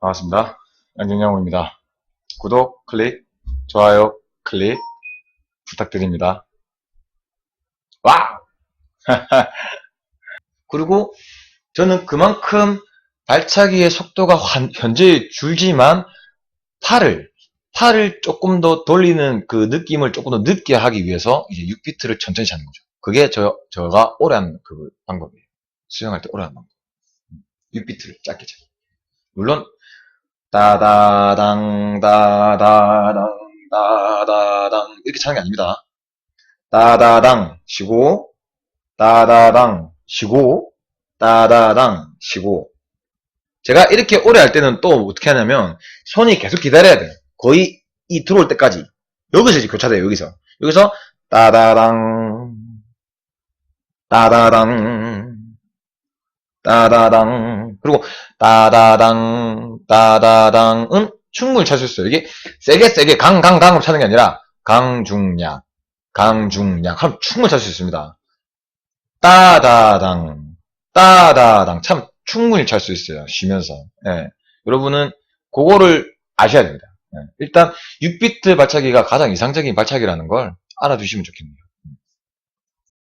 반갑습니다. 양진영우입니다. 구독, 클릭, 좋아요, 클릭 부탁드립니다. 와! 그리고 저는 그만큼 발차기의 속도가 환- 현재 줄지만 팔을 팔을 조금 더 돌리는 그 느낌을 조금 더 늦게 하기 위해서 이제 6비트를 천천히 차는 거죠. 그게 저, 저가 오래 하는 그 방법이에요. 수영할 때 오래 하는 방법. 6비트를 짧게 차기. 물론 따다당 따다당 따다당 이렇게 차는 게 아닙니다. 따다당 쉬고 따다당 쉬고 따다당 쉬고 제가 이렇게 오래 할 때는 또 어떻게 하냐면 손이 계속 기다려야 돼요. 거의 이 들어올 때까지 여기서 이제 교차돼요. 여기서 여기서 따다당 따다당 따다당 그리고 따다당 따다당은 충분히 찰 수 있어요. 이게 세게 세게 강 강 강으로 차는 게 아니라 강중약 강중약 하면 충분히 찰 수 있습니다. 따다당 따다당 참 충분히 찰 수 있어요. 쉬면서 예. 여러분은 그거를 아셔야 됩니다. 예. 일단 6비트 발차기가 가장 이상적인 발차기라는 걸 알아두시면 좋겠네요.